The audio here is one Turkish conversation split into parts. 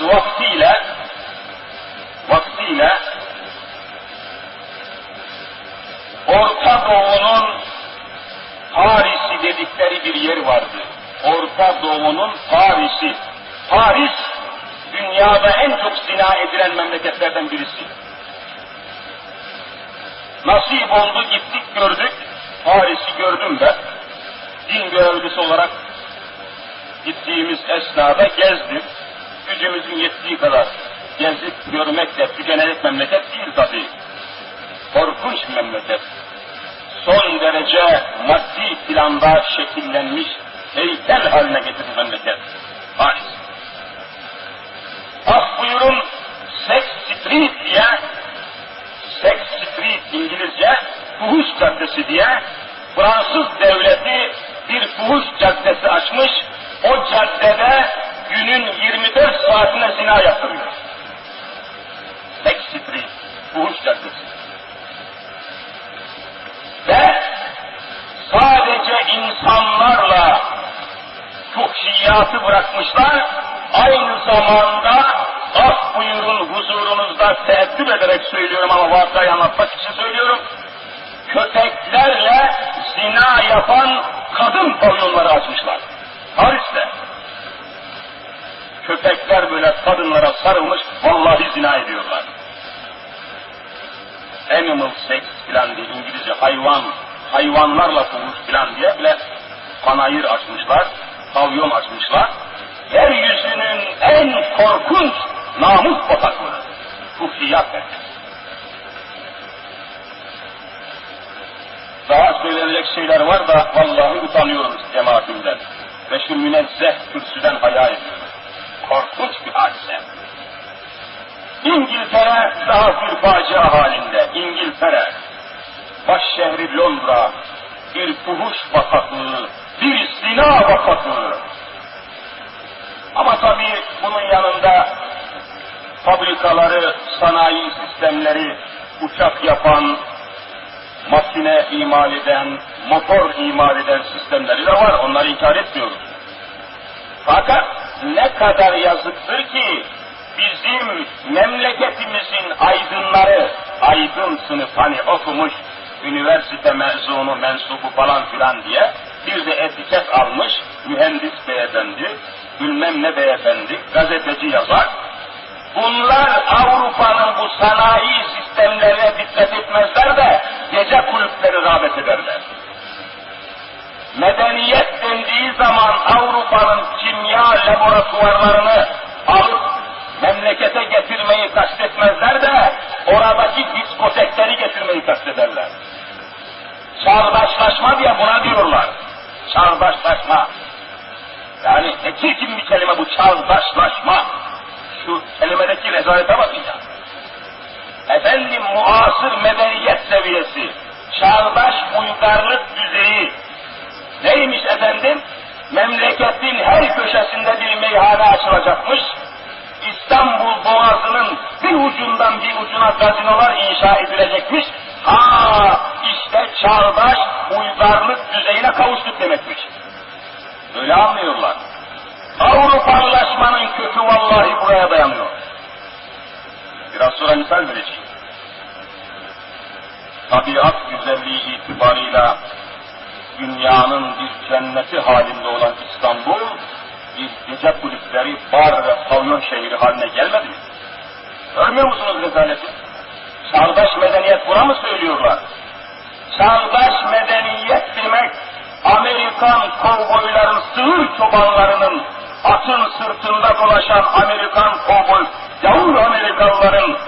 Vaktiyle vaktiyle Orta Doğu'nun Paris'i dedikleri bir yer vardı. Orta Doğu'nun Paris'i. Paris, dünyada en çok zina edilen memleketlerden birisi. Nasip oldu gittik gördük. Paris'i gördüm ben. Din görevlisi olarak gittiğimiz esnada gezdim. Gücümüzün yettiği kadar gezip görmekle tükenecek memleket değil tabii. Korkunç memleket. Son derece maddi planda şekillenmiş heykel haline getirdi memleket. Paris. Ah buyurun Sex Street diye Sex Street İngilizce fuhuş caddesi diye Fransız devleti bir fuhuş caddesi açmış. O caddede günün 24 saatine zina yaptırıyor. Sex Street, fuhuş. Ve sadece insanlarla fuhşiyatı bırakmışlar, aynı zamanda af buyurun huzurunuzda teeddüp ederek söylüyorum ama vakayı anlatmak için söylüyorum. Köpeklerle zina yapan kadın pavyonları açmışlar. Sarılmış, vallahi zina ediyorlar. Animal sex filan diye İngilizce hayvan, hayvanlarla bulmuş filan diye bile panayır açmışlar, pavyon açmışlar. Yeryüzünün en korkunç namus bataklığı. Kufriyat merkezi. Daha söylenecek şeyler var da vallahi utanıyorum cemaatimden. Ve şu münezzeh kürsüden hayal ediyorum. Korkunç bir hadise. İngiltere daha bir facia halinde. İngiltere, baş şehri Londra, bir fuhuş bataklığı, bir zina bataklığı. Ama tabii bunun yanında fabrikaları, sanayi sistemleri, uçak yapan, makine imal eden, motor imal eden sistemleri de var. Onları inkar etmiyoruz. Fakat ne kadar yazıktır ki bizim memleketimizin aydınları, aydın sınıf hani okumuş, üniversite mezunu, mensubu falan filan diye bir de etiket almış mühendis beyefendi, bilmem ne beyefendi, gazeteci yazar. Bunlar Avrupa'nın bu sanayi sistemlerine dikkat etmezler de gece kulüpleri rağbet ederler. Medeniyet dendiği zaman Avrupa'nın kimya laboratuvarlarını alıp memlekete getirmeyi kastetmezler de oradaki diskotekleri getirmeyi kastederler. Çağdaşlaşma diye buna diyorlar. Çağdaşlaşma. Yani ne çirkin bir kelime bu çağdaşlaşma. Şu kelimedeki rezalete bakın ya. Efendim muasır medeniyet seviyesi, çağdaş uygarlık düzeyi, neymiş efendim? Memleketin her köşesinde bir meyhane açılacakmış, İstanbul Boğazı'nın bir ucundan bir ucuna gazinolar inşa edilecekmiş. Ha işte çağdaş uygarlık düzeyine kavuştuk demekmiş. Öyle anlıyorlar. Avrupalılaşmanın kökü vallahi buraya dayanıyor. Biraz sonra misal vereceğim. Tabiat güzelliği itibarıyla dünyanın bir cenneti halinde olan İstanbul, bir gece kulüpleri, bar ve pavyon şehri haline gelmedi mi? Görmüyor musunuz rezaleti? Çağdaş medeniyet buna mı söylüyorlar? Çağdaş medeniyet demek, Amerikan kovboyların, sığır çobanlarının, atın sırtında dolaşan Amerikan kovboy, yavur Amerikalıların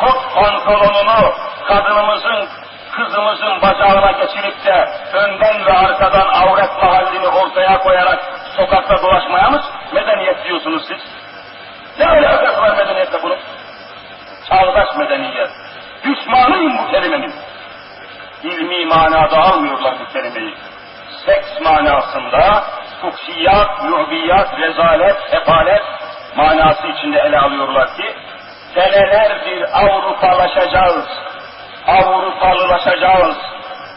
kot pantolonunu kadınımızın, kızımızın bacağına geçirip de önden ve arkadan avret mahallini ortaya koyarak sokakta dolaşmaya mı medeniyet diyorsunuz siz? Ne alakası var medeniyetle bunun? Çağdaş medeniyet. Düşmanıyım bu kelimenin. İlmi manada almıyorlar bu kelimeyi. Seks manasında fuhşiyat, yuhbiyat, rezalet, sefalet manası içinde ele alıyorlar ki senelerdir Avrupalaşacağız, Avrupalılaşacağız,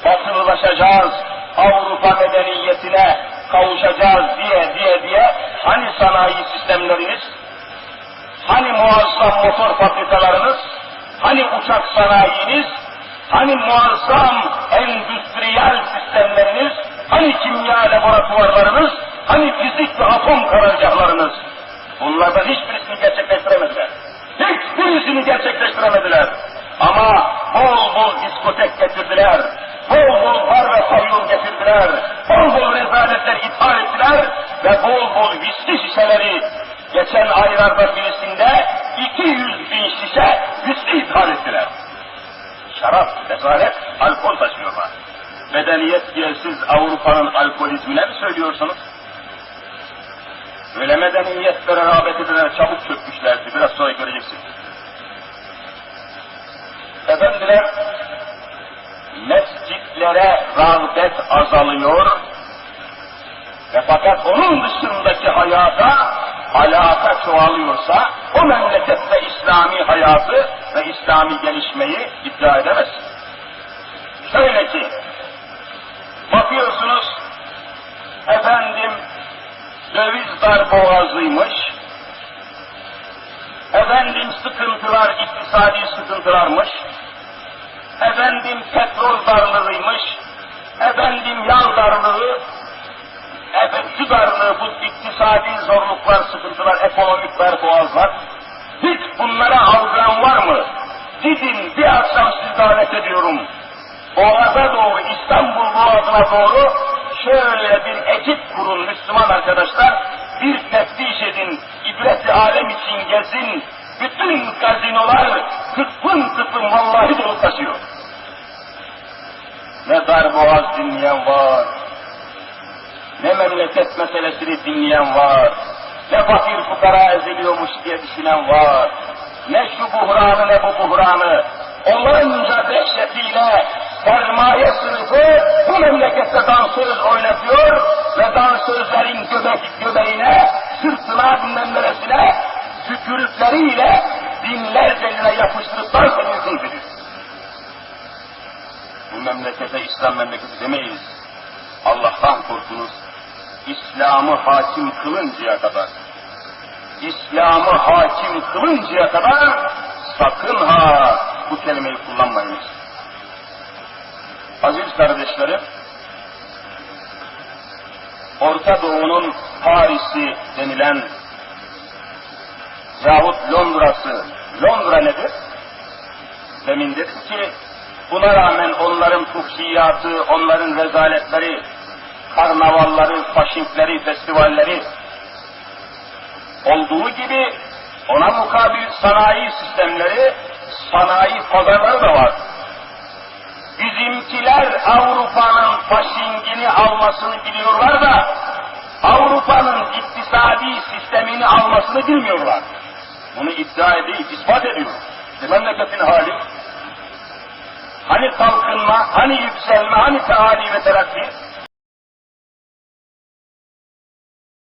Batılılaşacağız, Avrupa medeniyetine kavuşacağız diye diye diye hani sanayi sistemleriniz, muazzam motor fabrikalarınız, hani uçak sanayiniz, hani muazzam endüstriyel sistemleriniz, hani kimya laboratuvarlarınız, hani fizik ve atom karargahlarınız. Bunlardan hiçbirisini gerçekleştiremediler. Hiçbirisini gerçekleştiremediler. Ama bol bol diskotek getirdiler. Bol bol bar ve pavyon getirdiler. Bol bol rezaletler ithal ettiler. Ve bol bol viski şişeleri geçen aylardan birisinde 200 bin şişe viski ithal ettiler. Şarap, rezalet, alkol taşıyorlar. Medeniyet diye siz Avrupa'nın alkolizmine mi söylüyorsunuz? Böyle medeniyetlere rağbet edilen çabuk çökmüşlerdi. Biraz sonra göreceksiniz. Efendiler, mescitlere rağbet azalıyor ve fakat onun dışındaki hayata alaka çoğalıyorsa o memlekette İslami hayatı ve İslami gelişmeyi iddia edemez. Şöyle ki, bakıyorsunuz efendim döviz darboğazıymış, efendim sıkıntılar, iktisadi sıkıntılarmış, efendim petrol darlığıymış, efendim yağ darlığı, efendim darlığı, bu iktisadi zorluklar, sıkıntılar, ekonomik darboğazlar, hiç bunlara algılan var mı? Gidin bir akşam sizi davet ediyorum. Boğaz'a doğru, İstanbul Boğazı'na doğru şöyle bir ekip kurun Müslüman arkadaşlar. Bir teftiş edin, ibret alem için gezin. Bütün gazinolar tıklım tıklım vallahi dolu taşıyor. Ne darboğaz dinleyen var, ne memleket meselesini dinleyen var, ne fakir fukara eziliyormuş diye düşünen var, ne şu buhranı ne bu buhranı, onlarınca dehşetiyle sermaye sınıfı bu memlekette dansöz oynatıyor ve dansözlerin göbek göbeğine, sırtına bilmem neresine tükürükleriyle binlerce lira yapıştırıp dans ediyorsunuz diyor. Bu memlekete İslam memleketi demeyiz. Allah'tan korkunuz. İslam'ı hakim kılıncaya kadar, İslam'ı hakim kılıncaya kadar sakın ha bu kelimeyi kullanmayınız. Aziz kardeşlerim, Orta Doğu'nun Paris'i denilen yahut Londra'sı, Londra nedir? Demin dedik ki buna rağmen onların fuhşiyatı, onların rezaletleri, karnavalları, olduğu gibi ona mukabil sanayi sistemleri, sanayi pazarları da var. Bizimkiler Avrupa'nın faşingini almasını biliyorlar da Avrupa'nın iktisadi sistemini almasını bilmiyorlar. Bunu iddia edip ispat ediyor. İşte memleketin hali. Hani kalkınma, hani yükselme, hani teali ve terakki?